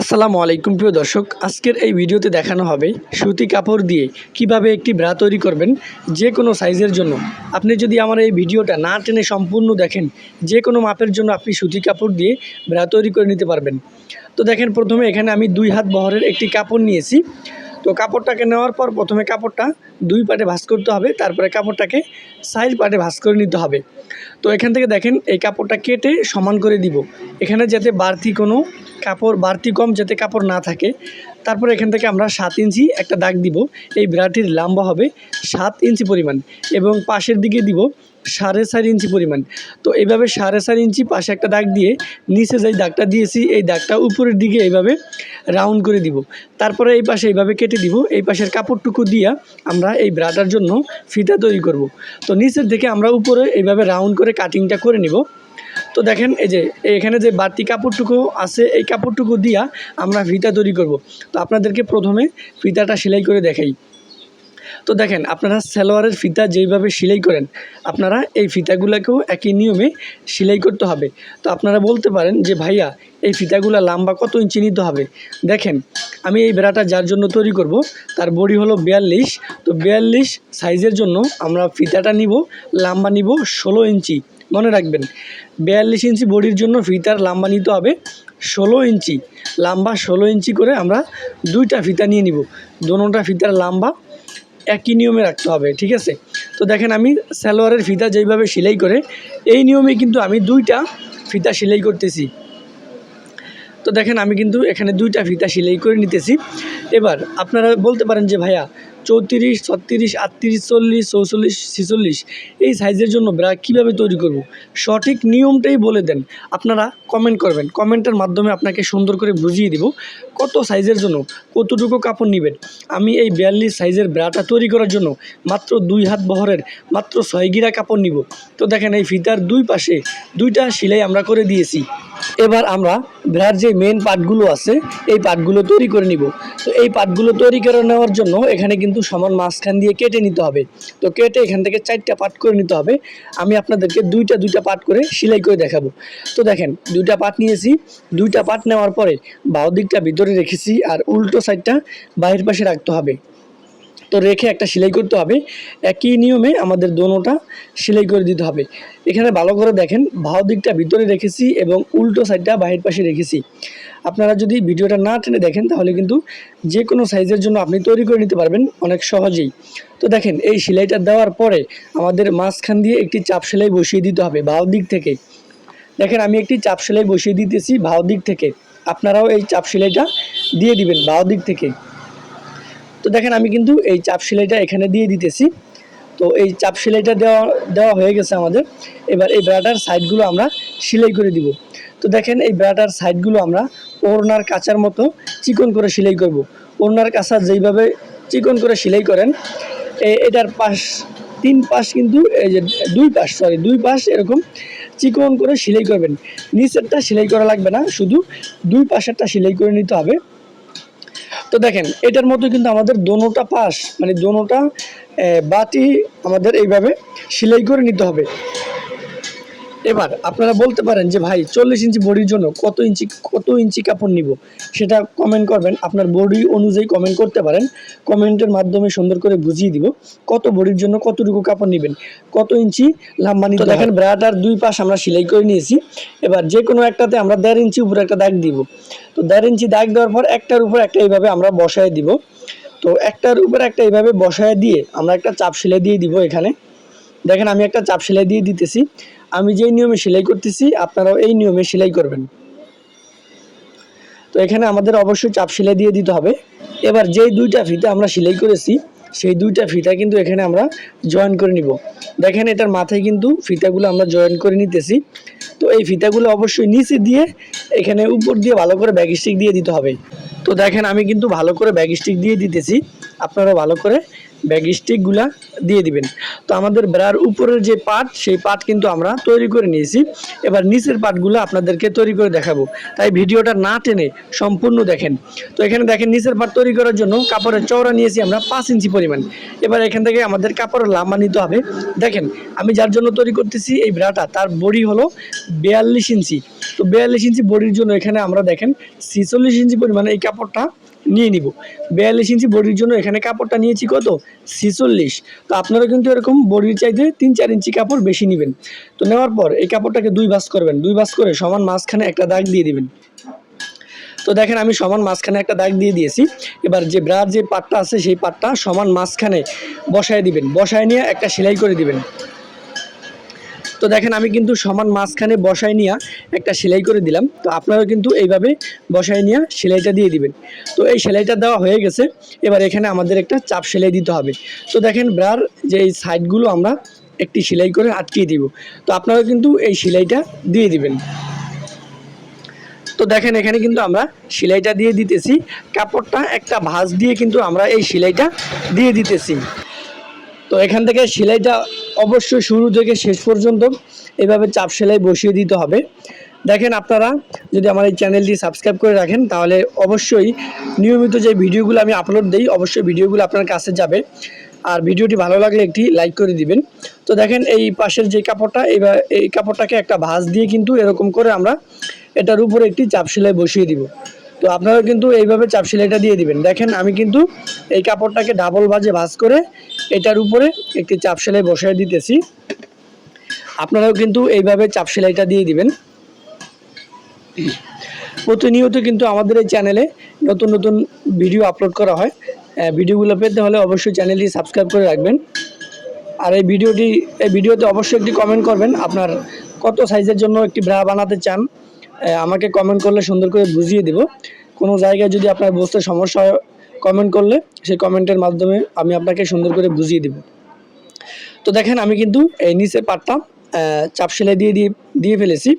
আসসালামু আলাইকুম প্রিয় দর্শক, আজকের এই ভিডিওতে দেখানো হবে সুতি কাপড় দিয়ে কীভাবে একটি ব্রা তৈরি করবেন যে কোনো সাইজের জন্য। আপনি যদি আমার এই ভিডিওটা না টেনে সম্পূর্ণ দেখেন, যে কোনো মাপের জন্য আপনি সুতি কাপড় দিয়ে ব্রা তৈরি করে নিতে পারবেন। তো দেখেন, প্রথমে এখানে আমি দুই হাত বহরের একটি কাপড় নিয়েছি। তো কাপড়টাকে নেওয়ার পর প্রথমে কাপড়টা দুই পাটে ভাঁজ করতে হবে, তারপরে কাপড়টাকে সাইড পাটে ভাঁজ করে নিতে হবে। তো এখান থেকে দেখেন এই কাপড়টা কেটে সমান করে দিব। এখানে যাতে বাড়তি কোনো কাপড়, বাড়তি কম যাতে কাপড় না থাকে, তারপর এখান থেকে আমরা সাত ইঞ্চি একটা দাগ দিব। এই ব্রাটির লম্বা হবে সাত ইঞ্চি পরিমাণ এবং পাশের দিকে দিব সাড়ে চার ইঞ্চি পরিমাণ। তো এইভাবে সাড়ে চার ইঞ্চি পাশে একটা দাগ দিয়ে নিচে যেই দাগটা দিয়েছি, এই দাগটা উপরের দিকে এইভাবে রাউন্ড করে দিব। তারপরে এই পাশে এইভাবে কেটে দিব। এই পাশের কাপড়টুকু দিয়া আমরা এই ব্রাটার জন্য ফিতা তৈরি করব। তো নিচের দিকে আমরা উপরে এইভাবে রাউন্ড করে কাটিংটা করে নিব। তো দেখেন এই যে, এখানে যে বাড়তি কাপড়টুকু আছে, এই কাপড়টুকু দিয়া আমরা ফিতা তৈরি করব। তো আপনাদেরকে প্রথমে ফিতাটা সেলাই করে দেখাই। তো দেখেন, আপনারা সালোয়ারের ফিতা যেইভাবে সেলাই করেন, আপনারা এই ফিতাগুলোকেও একই নিয়মে সেলাই করতে হবে। তো আপনারা বলতে পারেন যে, ভাইয়া, এই ফিতাগুলো লম্বা কত ইঞ্চি নিতে হবে? দেখেন, আমি এই বেড়াটা যার জন্য তৈরি করব, তার বডি হলো বিয়াল্লিশ। তো বিয়াল্লিশ সাইজের জন্য আমরা ফিতাটা নিব, লম্বা নিব ষোলো ইঞ্চি। মনে রাখবেন, বিয়াল্লিশ ইঞ্চি বডির জন্য ফিতার লম্বা নিতে হবে ষোলো ইঞ্চি। লম্বা ষোলো ইঞ্চি করে আমরা দুইটা ফিতা নিয়ে নিব। দোনোটা ফিতার লম্বা একই নিয়মে রাখতে হবে, ঠিক আছে? তো দেখেন আমি সালোয়ারের ফিতা যেইভাবে সেলাই করে, এই নিয়মে কিন্তু আমি দুইটা ফিতা সেলাই করতেছি। তো দেখেন, আমি কিন্তু এখানে দুইটা ফিতা সেলাই করে নিতেছি। এবার আপনারা বলতে পারেন যে, ভাইয়া, চৌত্রিশ, ছত্রিশ, আটত্রিশ, চল্লিশ, চৌচল্লিশ, ছেচল্লিশ, এই সাইজের জন্য ব্রা, কীভাবে তৈরি করব? সঠিক নিয়মটাই বলে দেন। আপনারা কমেন্ট করবেন। কমেন্টের মাধ্যমে আপনাকে সুন্দর করে বুঝিয়ে দিব কত সাইজের জন্য কতটুকু কাপড় নেবেন। আমি এই বিয়াল্লিশ সাইজের ব্রাটা তৈরি করার জন্য মাত্র দুই হাত বহরের মাত্র ছয় গিরা কাপড় নিব। তো দেখেন, এই ফিতার দুই পাশে দুইটা সেলাই আমরা করে দিয়েছি। এবার আমরা ব্রার যে মেন পার্টগুলো আছে, এই পার্টগুলো তৈরি করে নিব। তো এই পার্টগুলো তৈরি করে নেওয়ার জন্য এখানে কিন্তু সমান মাঝখান দিয়ে কেটে নিতে হবে। তো কেটে এখান থেকে চারটা পার্ট করে নিতে হবে। আমি আপনাদেরকে দুইটা দুইটা পার্ট করে সেলাই করে দেখাবো। তো দেখেন, দুইটা পার্ট নিয়েছি। দুইটা পার্ট নেওয়ার পরে বাউ দিকটা ভিতরে রেখেছি আর উল্টো সাইডটা বাইরের পাশে রাখতে হবে। তো রেখে একটা সেলাই করতে হবে। একই নিয়মে আমাদের দোনোটা সেলাই করে দিতে হবে। এখানে ভালো করে দেখেন ভাও দিকটা ভিতরে রেখেছি এবং উল্টো সাইডটা বাহির পাশে রেখেছি। আপনারা যদি ভিডিওটা না টেনে দেখেন, তাহলে কিন্তু যে কোনো সাইজের জন্য আপনি তৈরি করে নিতে পারবেন অনেক সহজেই। তো দেখেন, এই সেলাইটা দেওয়ার পরে আমাদের মাঝখান দিয়ে একটি চাপ সেলাই বসিয়ে দিতে হবে ভাও দিক থেকে। দেখেন, আমি একটি চাপ সেলাই বসিয়ে দিতেছি ভাও দিক থেকে। আপনারাও এই চাপ সেলাইটা দিয়ে দিবেন ভাও দিক থেকে। তো দেখেন আমি কিন্তু এই চাপ সেলাইটা এখানে দিয়ে দিতেছি। তো এই চাপ সেলাইটা দেওয়া দেওয়া হয়ে গেছে আমাদের। এবার এই ব্রাটার সাইডগুলো আমরা সেলাই করে দিব। তো দেখেন এই ব্রাটার সাইডগুলো আমরা ওড়নার কাঁচার মতো চিকন করে সেলাই করব। ওড়নার কাঁচা যেইভাবে চিকন করে সেলাই করেন এটার পাশ, তিন পাশ কিন্তু এই যে দুই পাশ সরি দুই পাশ এরকম চিকন করে সেলাই করবেন। নিচেরটা সেলাই করা লাগবে না, শুধু দুই পাশেরটা সেলাই করে নিতে হবে। তো দেখেন, এটার মধ্যে কিন্তু আমাদের দোনোটা পাশ মানে দোনোটা বাতি আমাদের এইভাবে সেলাই করে নিতে হবে। এবার আপনারা বলতে পারেন যে ভাই চল্লিশ ইঞ্চি বডির জন্য কত ইঞ্চি কত ইঞ্চি কাপড় নিব? সেটা কমেন্ট করবেন। আপনার বডি অনুযায়ী কমেন্ট করতে পারেন। কমেন্টের মাধ্যমে সুন্দর করে বুঝিয়ে দিব কত বডির জন্য কতটুকু কাপড় নেবেন। কত ইঞ্চি লম্বা নিতে দেখেন ব্রাটার দুই পাশ আমরা সেলাই করে নিয়েছি। এবার যে কোনো একটাতে আমরা দেড় ইঞ্চি উপরে একটা দাগ দিব। তো দেড় ইঞ্চি দাগ দেওয়ার পর একটার উপর একটা এইভাবে আমরা বসায় দিব। তো একটার উপর একটা এইভাবে বসায় দিয়ে আমরা একটা চাপ সেলাই দিয়ে দিব এখানে। দেখেন, আমি একটা চাপ সেলাই দিয়ে দিতেছি। আমি যেই নিয়মে সেলাই করতেছি, আপনারাও এই নিয়মে সেলাই করবেন। তো এখানে আমাদের অবশ্যই চাপ সেলাই দিয়ে দিতে হবে। এবার যেই দুইটা ফিতা আমরা সেলাই করেছি, সেই দুইটা ফিতা কিন্তু এখানে আমরা জয়েন করে নিব। দেখেন, এটার মাথায় কিন্তু ফিতাগুলো আমরা জয়েন করে নিতেছি। তো এই ফিতাগুলো অবশ্যই নিচে দিয়ে, এখানে উপর দিয়ে ভালো করে ব্যাগ স্টিক দিয়ে দিতে হবে। তো দেখেন, আমি কিন্তু ভালো করে ব্যাগ স্টিক দিয়ে দিতেছি। আপনারা ভালো করে ব্যাগ স্টিকগুলা দিয়ে দিবেন। তো আমাদের ব্রার উপরের যে পাট, সেই পাট কিন্তু আমরা তৈরি করে নিয়েছি। এবার নিচের পার্টগুলো আপনাদেরকে তৈরি করে দেখাবো। তাই ভিডিওটা না টেনে সম্পূর্ণ দেখেন। তো এখানে দেখেন, নিচের পাট তৈরি করার জন্য কাপড়ের চওড়া নিয়েছি আমরা পাঁচ ইঞ্চি পরিমাণ। এবার এখান থেকে আমাদের কাপড়ের লাম্বা নিতে হবে। দেখেন, আমি যার জন্য তৈরি করতেছি এই ব্রাটা তার বডি হলো বিয়াল্লিশ ইঞ্চি। তো বিয়াল্লিশ ইঞ্চি বডির জন্য এখানে আমরা দেখেন, ছিচল্লিশ ইঞ্চি পরিমাণে এই কাপড়টা নিয়ে নিব। বিয়াল্লিশ ইঞ্চি বডির জন্য এখানে কাপড়টা নিয়েছি কত? ছিচল্লিশ। তো আপনারা কিন্তু এরকম বডির চাইতে তিন চার ইঞ্চি কাপড় বেশি নেবেন। তো নেওয়ার পর এই কাপড়টাকে দুই ভাঁজ করবেন। দুই ভাঁজ করে সমান মাঝখানে একটা দাগ দিয়ে দিবেন। তো দেখেন আমি সমান মাঝখানে একটা দাগ দিয়ে দিয়েছি। এবার যে ব্রার যে পাটটা আছে সেই পাটটা সমান মাঝখানে বসায় দিবেন। বসায় নিয়ে একটা সেলাই করে দিবেন। তো দেখেন, আমি কিন্তু সমান মাঝখানে বসায় নিয়ে একটা সেলাই করে দিলাম। তো আপনারাও কিন্তু এইভাবে বসায় নিয়ে সেলাইটা দিয়ে দিবেন। তো এই সেলাইটা দেওয়া হয়ে গেছে। এবার এখানে আমাদের একটা চাপ সেলাই দিতে হবে। তো দেখেন, ব্রার যে এই সাইডগুলো আমরা একটি সেলাই করে আটকিয়ে দিব। তো আপনারা কিন্তু এই সেলাইটা দিয়ে দিবেন। তো দেখেন, এখানে কিন্তু আমরা সেলাইটা দিয়ে দিতেছি। কাপড়টা একটা ভাঁজ দিয়ে কিন্তু আমরা এই সেলাইটা দিয়ে দিতেছি। তো এখান থেকে সেলাইটা অবশ্যই শুরু থেকে শেষ পর্যন্ত এভাবে চাপ সেলাই বসিয়ে দিতে হবে। দেখেন আপনারা যদি আমার এই চ্যানেলটি সাবস্ক্রাইব করে রাখেন, তাহলে অবশ্যই নিয়মিত যে ভিডিওগুলো আমি আপলোড দিই, অবশ্যই ভিডিওগুলো আপনার কাছে যাবে। আর ভিডিওটি ভালো লাগলে একটি লাইক করে দিবেন। তো দেখেন এই পাশের যে কাপড়টা, এবার এই কাপড়টাকে একটা ভাঁজ দিয়ে কিন্তু এরকম করে আমরা এটার উপরে একটি চাপ সেলাই বসিয়ে দিব। তো আপনারা কিন্তু এইভাবে চাপ সেলাইটা দিয়ে দিবেন। দেখেন আমি কিন্তু এই কাপড়টাকে ডাবল ভাজে ভাঁজ করে এটার উপরে একটি চাপ সেলাই বসিয়ে দিতেছি। আপনারাও কিন্তু এইভাবে চাপ সেলাইটা দিয়ে দিবেন। প্রতিনিয়ত কিন্তু আমাদের এই চ্যানেলে নতুন নতুন ভিডিও আপলোড করা হয়। ভিডিওগুলো পেতে হলে অবশ্যই চ্যানেলটি সাবস্ক্রাইব করে রাখবেন। আর এই ভিডিওটি, এই ভিডিওতে অবশ্যই একটি কমেন্ট করবেন, আপনার কত সাইজের জন্য একটি ব্রা বানাতে চান আমাকে কমেন্ট করলে সুন্দর করে বুঝিয়ে দেব। কোনো জায়গায় যদি আপনার বুঝতে সমস্যা হয় কমেন্ট করলে সেই কমেন্টের মাধ্যমে আমি আপনাকে সুন্দর করে বুঝিয়ে দেব। তো দেখেন আমি কিন্তু এই নিচের পাটটা চাপ সেলাই দিয়ে দিয়ে দিয়ে ফেলেছি।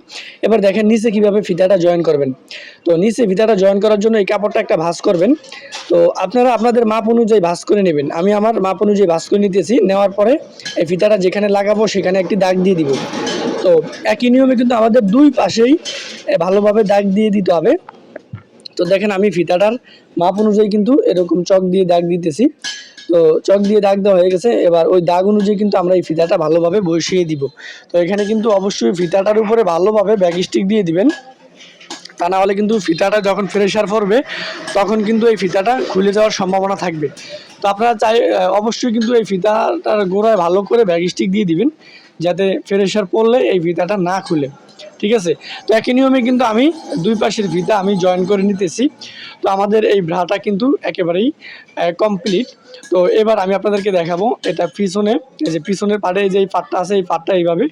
এবার দেখেন নিচে কীভাবে ফিতাটা জয়েন করবেন। তো নিচে ফিতাটা জয়েন করার জন্য এই কাপড়টা একটা ভাঁজ করবেন। তো আপনারা আপনাদের মাপ অনুযায়ী ভাঁজ করে নেবেন। আমি আমার মাপ অনুযায়ী ভাঁজ করে নিতেছি। নেওয়ার পরে এই ফিতাটা যেখানে লাগাবো সেখানে একটি দাগ দিয়ে দিব। তো একই নিয়মে কিন্তু আমাদের দুই পাশেই ভালোভাবে দাগ দিয়ে দিতে হবে। তো দেখেন আমি ফিতাটার মাপ অনুযায়ী কিন্তু এরকম চক দিয়ে দাগ দিতেছি। তো চক দিয়ে দাগ দেওয়া হয়ে গেছে, এবার ওই দাগ অনুযায়ী কিন্তু আমরা এই ফিতাটা ভালোভাবে বসিয়ে দিব। তো এখানে কিন্তু অবশ্যই ফিতাটার উপরে ভালোভাবে ব্যাগ স্টিক দিয়ে দিবেন। তা না হলে কিন্তু ফিতাটা যখন ফ্রেশার পড়বে, তখন কিন্তু এই ফিতাটা খুলে যাওয়ার সম্ভাবনা থাকবে। তো আপনারা চাই অবশ্যই কিন্তু এই ফিতাটার গোড়ায় ভালো করে ব্যাগ স্টিক দিয়ে দিবেন, যাতে ফ্রেশার পড়লে এই ফিতাটা না খুলে। ঠিক আছে? তো একই নিয়মে কিন্তু আমি দুই পাশের ফিতা আমি জয়েন করে নিতেছি। তো আমাদের এই ভ্রাটা কিন্তু একেবারেই কমপ্লিট তো এবার আমি আপনাদেরকে দেখাবো, এটা পিছনে, এই যে পিছনের পাটে যে এই পাটটা আছে, এই পাটটা এইভাবে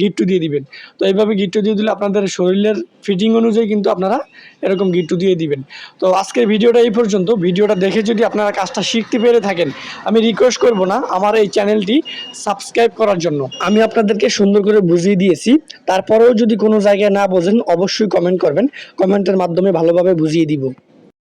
গিট্টু দিয়ে দিবেন। তো এইভাবে গিট্টু দিয়ে দিলে আপনাদের শরীরের ফিটিং অনুযায়ী কিন্তু আপনারা এরকম গিট্টু দিয়ে দিবেন। তো আজকের ভিডিওটা এই পর্যন্ত। ভিডিওটা দেখে যদি আপনারা কাজটা শিখতে পেরে থাকেন, আমি রিকোয়েস্ট করব না আমার এই চ্যানেলটি সাবস্ক্রাইব করার জন্য। আমি আপনাদেরকে সুন্দর করে বুঝিয়ে দিয়েছি। তারপরেও যদি কোনো জায়গায় না বোঝেন অবশ্যই কমেন্ট করবেন। কমেন্টের মাধ্যমে ভালোভাবে বুঝিয়ে দিব।